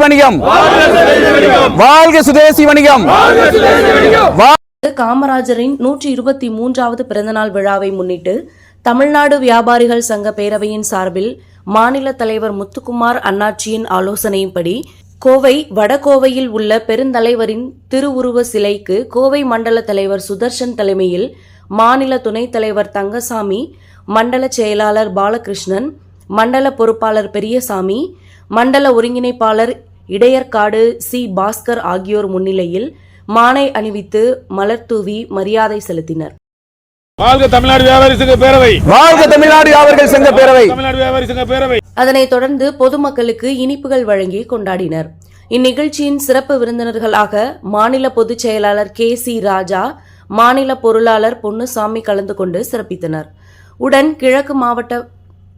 வணிகம் வாழ்க சுதேசி வணிகம் காமராஜரின் நூற்றி இருபத்தி மூன்றாவது பிறந்தநாள் விழாவை முன்னிட்டு தமிழ்நாடு வியாபாரிகள் சங்க பேரவையின் சார்பில் மாநில தலைவர் முத்துக்குமார் அண்ணாச்சியின் ஆலோசனையின்படி கோவை வடகோவையில் உள்ள பெருந்தலைவரின் திருவுருவ சிலைக்கு கோவை மண்டல தலைவர் சுதர்ஷன் தலைமையில் மாநில துணைத் தலைவர் தங்கசாமி மண்டல செயலாளர் பாலகிருஷ்ணன் மண்டல பொறுப்பாளர் பெரியசாமி மண்டல ஒருங்கிணைப்பாளர் இடையர்காடு சி. பாஸ்கர் ஆகியோர் முன்னிலையில் மானை அணிவித்து மலர் தூவி மரியாதை செலுத்தினர். வாழ்க தமிழ்நாடு வியாபாரி சங்க பேரவை. வாழ்க தமிழ்நாடு வியாபாரிகள் சங்க பேரவை. தமிழ்நாடு வியாபாரி சங்க பேரவை. அதனைத் தொடர்ந்து பொதுமக்களுக்கு இனிப்புகள் வழங்கி கொண்டாடினர். இந்நிகழ்ச்சியின் சிறப்பு விருந்தினர்களாக மாநில பொதுச் செயலாளர் கே. சி. ராஜா மாநில பொருளாளர் பொன்னுசாமி கலந்து கொண்டு சிறப்பித்தனர். உடன் கிழக்கு மாவட்ட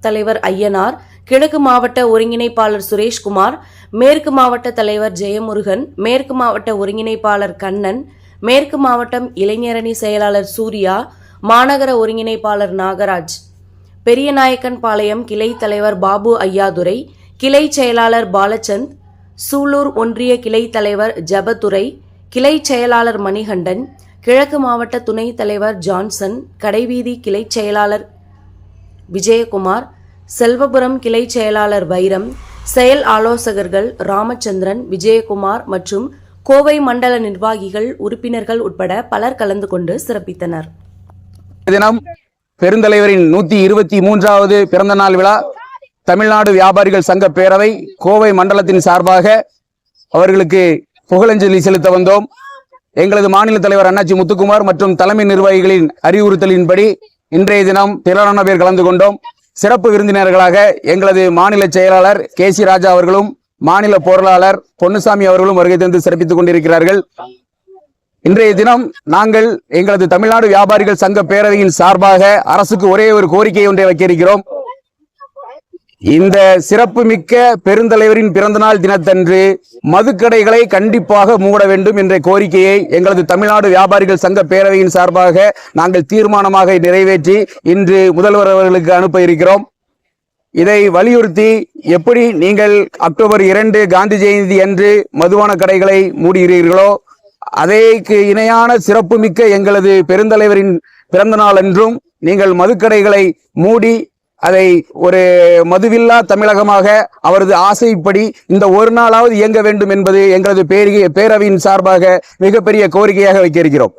தலைவர் ஐயனார் கிழக்கு மாவட்ட ஒருங்கிணைப்பாளர் சுரேஷ்குமார் மேற்கு மாவட்ட தலைவர் ஜெயமுருகன் மேற்கு மாவட்ட ஒருங்கிணைப்பாளர் கண்ணன் மேற்கு மாவட்டம் இளைஞரணி செயலாளர் சூர்யா மாநகர ஒருங்கிணைப்பாளர் நாகராஜ். பெரியநாயக்கன் பாளையம் கிளை தலைவர் பாபு ஐயாதுரை கிளை செயலாளர் பாலச்சந்த் சூலூர் ஒன்றிய கிளை தலைவர் ஜபதுரை கிளை செயலாளர் மணிகண்டன் கிழக்கு மாவட்ட துணைத் தலைவர் ஜான்சன் கடைவீதி கிளை செயலாளர் விஜயகுமார் செல்வபுரம் கிளை செயலாளர் வைரம் செயல் ஆலோசகர்கள் ராமச்சந்திரன் விஜயகுமார் மற்றும் கோவை மண்டல நிர்வாகிகள் உறுப்பினர்கள் உட்பட பலர் கலந்து கொண்டு சிறப்பித்தனர். தினம் பெருந்தலைவரின் நூத்தி இருபத்தி மூன்றாவது பிறந்த நாள் விழா. தமிழ்நாடு வியாபாரிகள் சங்க பேரவை கோவை மண்டலத்தின் சார்பாக அவர்களுக்கு புகழஞ்சலி செலுத்த வந்தோம். எங்களது மாநில தலைவர் அண்ணாச்சி முத்துக்குமார் மற்றும் தலைமை நிர்வாகிகளின் அறிவுறுத்தலின்படி இன்றைய தினம் திரளான பேர் கலந்து கொண்டோம். சிறப்பு விருந்தினர்களாக எங்களது மாநில செயலாளர் கே சி ராஜா அவர்களும் மாநில பொருளாளர் பொன்னுசாமி அவர்களும் வருகை தந்து சிறப்பித்துக் கொண்டிருக்கிறார்கள். இன்றைய தினம் நாங்கள் எங்களது தமிழ்நாடு வியாபாரிகள் சங்க பேரவையின் சார்பாக அரசுக்கு ஒரே ஒரு கோரிக்கை ஒன்றை வைக்க இருக்கிறோம். இந்த சிறப்புமிக்க பெருந்தலைவரின் பிறந்தநாள் தினத்தன்று மதுக்கடைகளை கண்டிப்பாக மூட வேண்டும் என்ற கோரிக்கையை எங்களது தமிழ்நாடு வியாபாரிகள் சங்க பேரவையின் சார்பாக நாங்கள் தீர்மானமாக நிறைவேற்றி இன்று முதல்வர் அவர்களுக்கு அனுப்ப இருக்கிறோம். இதை வலியுறுத்தி எப்படி நீங்கள் அக்டோபர் இரண்டு காந்தி ஜெயந்தி அன்று மதுபான கடைகளை மூடுகிறீர்களோ அதைக்கு இணையான சிறப்புமிக்க எங்களது பெருந்தலைவரின் பிறந்தநாள் என்றும் நீங்கள் மதுக்கடைகளை மூடி அதை ஒரு மதுவில்லா தமிழகமாக அவரது ஆசைப்படி இந்த ஒரு நாளாவது இயங்க வேண்டும் என்பது எங்களது பேரிய பேரவையின் சார்பாக மிகப்பெரிய கோரிக்கையாக வைக்க இருக்கிறோம்.